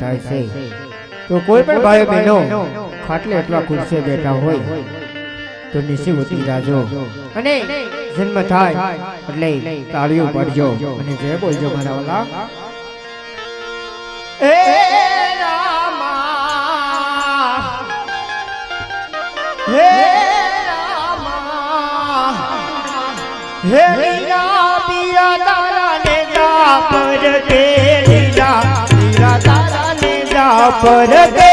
થાય છે. તો કોઈ પણ ભાઈ બહેનો ખાટલે એટલા ખુરશે બેઠા હોય તો નીચે ઉતરી જાજો અને જન્મ થાય એટલે તાળીઓ પડજો અને જય બોલજો મારા વાલા. એ રામા. હે રામા. હે મીરા પિયા તારા ને જા પર કે જા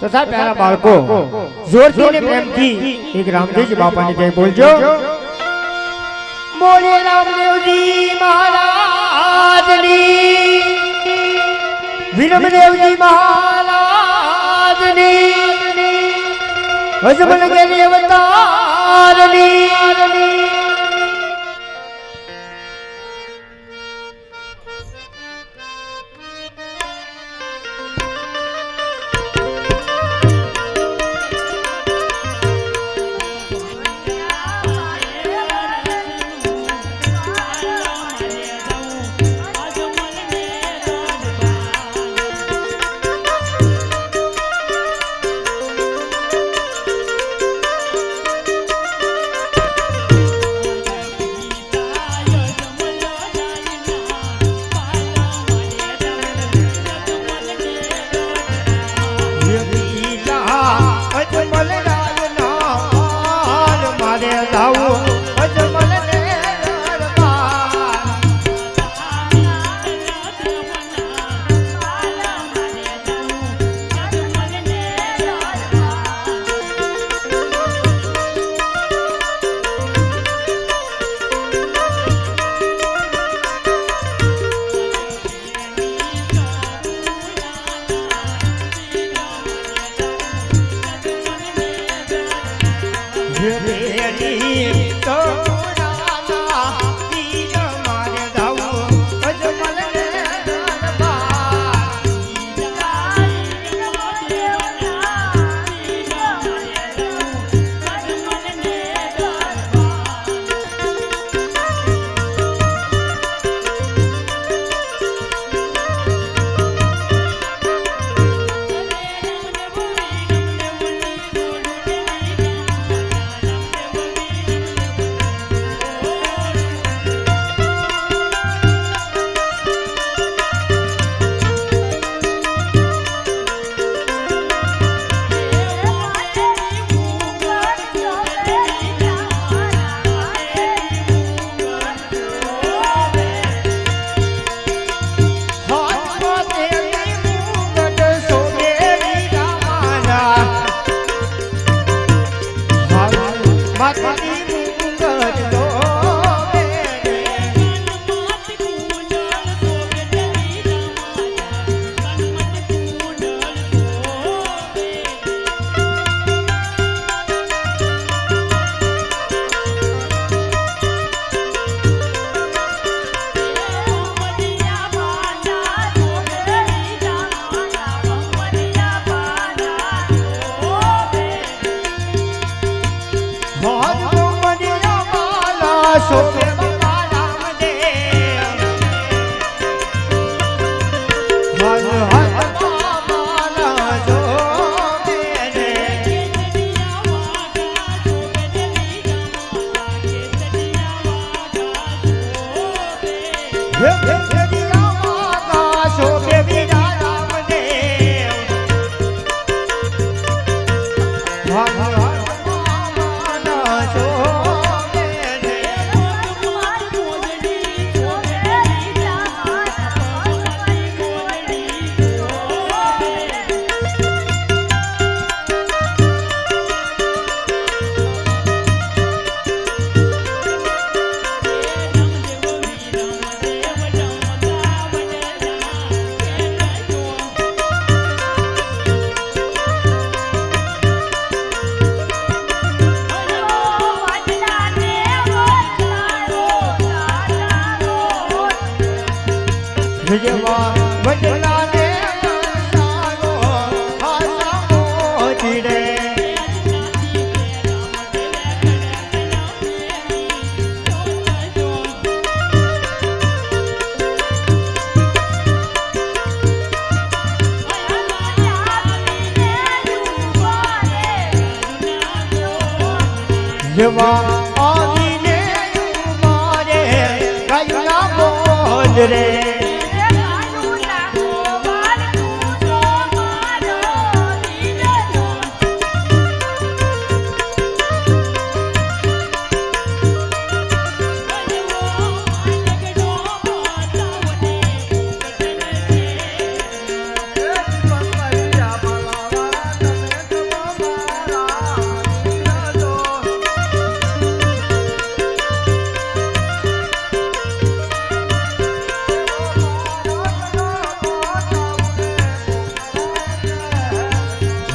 તથા પ્યારા બાળકો જોરથી પ્રેમથી એક રામદેવજી બાપાની જય બોલજો. બોલે રામદેવજી મહારાજની. વિરમદેવજી મહારાજની. અવતારની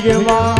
ભજવા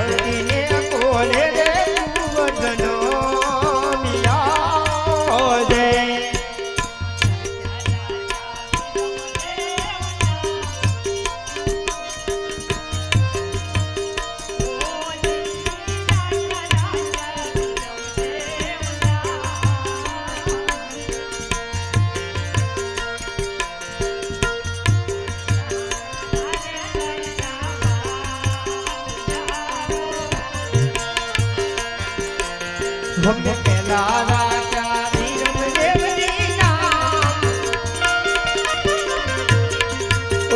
ભક્ત પેલા રાજા ધીરમદેવજી નામ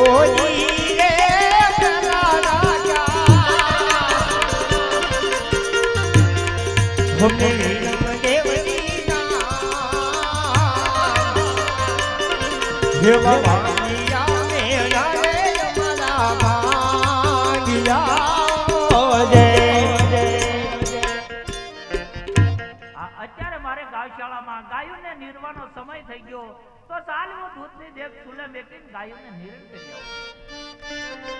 ઓલી Here, my ચાલ્યો દૂધની દેખ સુલે મેકીને ગાયોને નિરણ કરી આવો.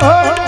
Oh